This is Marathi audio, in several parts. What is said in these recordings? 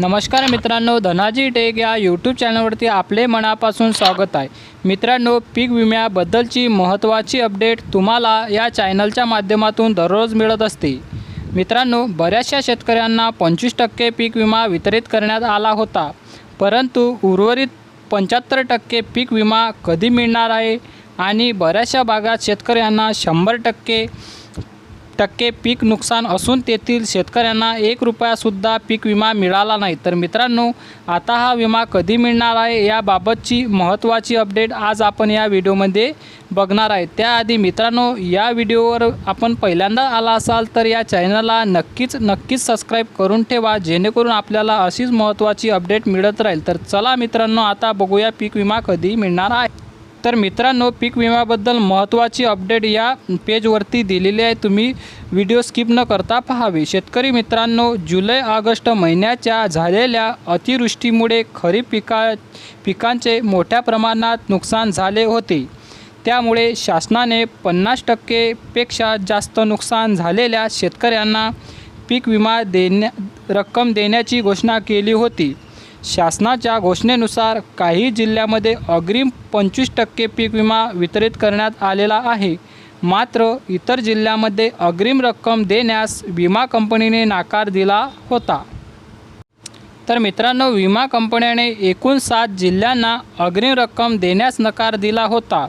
नमस्कार मित्रांनो धनाजी टेक या यूट्यूब चॅनलवरती आपले मनापासून स्वागत आहे. मित्रांनो पीक विम्याबद्दलची महत्त्वाची अपडेट तुम्हाला या चॅनलच्या माध्यमातून दररोज मिळत असते. मित्रांनो बऱ्याचशा शेतकऱ्यांना पंचवीस टक्के पीक विमा वितरित करण्यात आला होता. परंतु उर्वरित पंच्याहत्तर टक्के पीक विमा कधी मिळणार आहे? आणि बऱ्याचशा भागात शेतकऱ्यांना शंभर टक्के टक्के पीक नुकसान असून तेथील शेतकऱ्यांना एक रुपयासुद्धा पीक विमा मिळाला नाही. तर मित्रांनो आता हा विमा कधी मिळणार आहे याबाबतची महत्त्वाची अपडेट आज आपण या व्हिडिओमध्ये बघणार आहे. त्याआधी मित्रांनो या व्हिडिओवर आपण पहिल्यांदा आला असाल तर या चॅनलला नक्कीच नक्कीच सबस्क्राईब करून ठेवा जेणेकरून आपल्याला अशीच महत्त्वाची अपडेट मिळत राहील. तर चला मित्रांनो आता बघूया पीक विमा कधी मिळणार आहे. तर मित्रांनो पीक विम्याबद्दल महत्त्वाची अपडेट या पेजवरती दिलेली आहे. तुम्ही व्हिडिओ स्किप न करता पहावे. शेतकरी मित्रांनो जुलै ऑगस्ट महिन्याच्या झालेल्या अतिवृष्टीमुळे खरीप पिका पिकांचे मोठ्या प्रमाणात नुकसान झाले होते. त्यामुळे शासनाने पन्नास टक्केपेक्षा जास्त नुकसान झालेल्या शेतकऱ्यांना पीक विमा देण्या रक्कम देण्याची घोषणा केली होती. शासनाच्या घोषणेनुसार काही जिल्ह्यामध्ये अग्रिम पंचवीस टक्के पीक विमा वितरित करण्यात आलेला आहे. मात्र इतर जिल्ह्यामध्ये अग्रिम रक्कम देण्यास विमा कंपनीने नाकार दिला होता. तर मित्रांनो विमा कंपन्याने एकूण सात जिल्ह्यांना अग्रिम रक्कम देण्यास नकार दिला होता.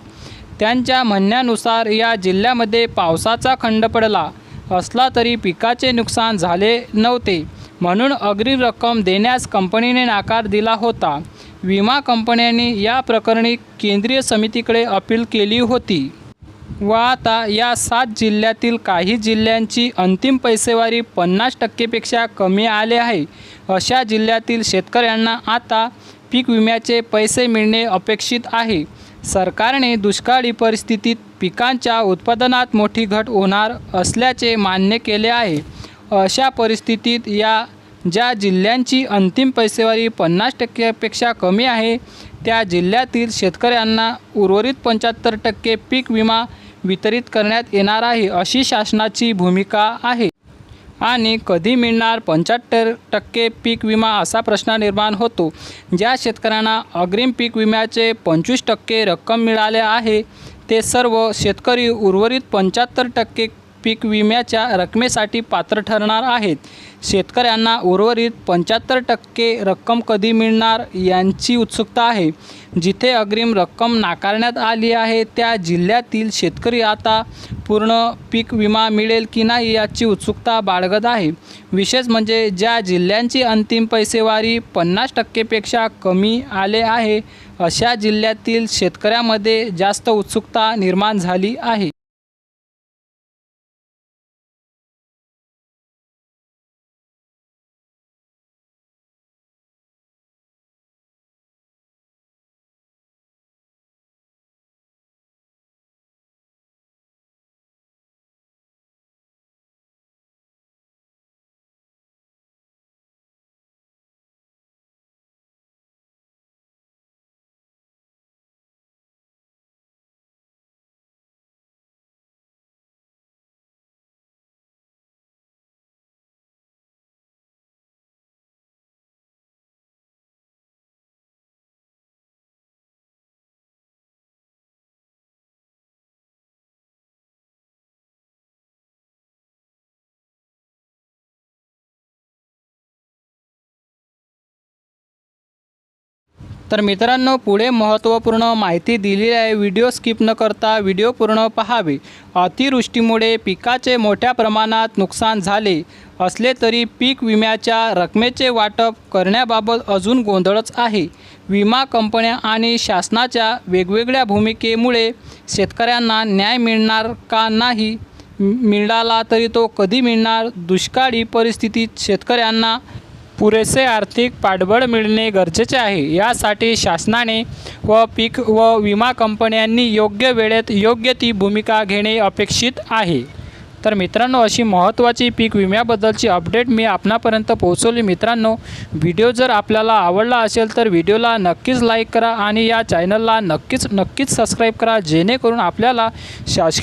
त्यांच्या म्हणण्यानुसार या जिल्ह्यामध्ये पावसाचा खंड पडला असला तरी पिकाचे नुकसान झाले नव्हते. म्हणून अग्रिम रक्कम देण्यास कंपनीने नाकार दिला होता. विमा कंपन्यांनी या प्रकरणी केंद्रीय समितीकडे अपील केली होती. व आता या सात जिल्ह्यातील काही जिल्ह्यांची अंतिम पैसेवारी पन्नास टक्केपेक्षा कमी आले आहे. अशा जिल्ह्यातील शेतकऱ्यांना आता पीक विम्याचे पैसे मिळणे अपेक्षित आहे. सरकारने दुष्काळी परिस्थितीत पिकांच्या उत्पादनात मोठी घट होणार असल्याचे मान्य केले आहे. अशा परिस्थितीत या ज्या जिल्ह्यांची अंतिम पैसेवारी पन्नास टक्क्यापेक्षा कमी आहे त्या जिल्ह्यातील शेतकऱ्यांना उर्वरित पंच्याहत्तर टक्के पीक विमा वितरित करण्यात येणार आहे अशी शासनाची भूमिका आहे. आणि कधी मिळणार पंच्याहत्तर टक्के पीक विमा असा प्रश्न निर्माण होतो ज्या शेतकऱ्यांना अग्रिम पीक विम्याचे पंचवीस टक्के रक्कम मिळाले आहे ते सर्व शेतकरी उर्वरित पंच्याहत्तर टक्के पीक विम्याच्या रकमेसाठी पात्र ठरणार आहेत. शेतकऱ्यांना उर्वरित पंच्याहत्तर टक्के रक्कम कधी मिळणार यांची उत्सुकता आहे. जिथे अग्रिम रक्कम नाकारण्यात आली आहे त्या जिल्ह्यातील शेतकरी आता पूर्ण पीक विमा मिळेल की नाही याची उत्सुकता बाळगत आहे. विशेष म्हणजे ज्या जिल्ह्यांची अंतिम पैसेवारी पन्नास टक्केपेक्षा कमी आले आहे अशा जिल्ह्यातील शेतकऱ्यामध्ये जास्त उत्सुकता निर्माण झाली आहे. तर मित्रांनो पुढे महत्त्वपूर्ण माहिती दिलेली आहे. व्हिडिओ स्किप न करता व्हिडिओ पूर्ण पहावे. अतिवृष्टीमुळे पिकाचे मोठ्या प्रमाणात नुकसान झाले असले तरी पीक विम्याच्या रकमेचे वाटप करण्याबाबत अजून गोंधळच आहे. विमा कंपन्या आणि शासनाच्या वेगवेगळ्या भूमिकेमुळे शेतकऱ्यांना न्याय मिळणार का नाही मिळाला तरी तो कधी मिळणार दुष्काळी परिस्थितीत शेतकऱ्यांना पुरेसे आर्थिक पाठबळ मिळणे गरजेचे आहे. यासाठी शासनाने व पीक व विमा कंपन्यांनी योग्य वेळेत योग्य ती भूमिका घेणे अपेक्षित आहे. तर मित्रांनो अशी महत्त्वाची पीक विम्याबद्दलची अपडेट मी आपणापर्यंत पोहोचवली. मित्रांनो व्हिडिओ जर आपल्याला आवडला असेल तर व्हिडिओला नक्कीच लाईक करा आणि या चॅनलला नक्कीच नक्कीच सबस्क्राईब करा जेणेकरून आपल्याला शासकीय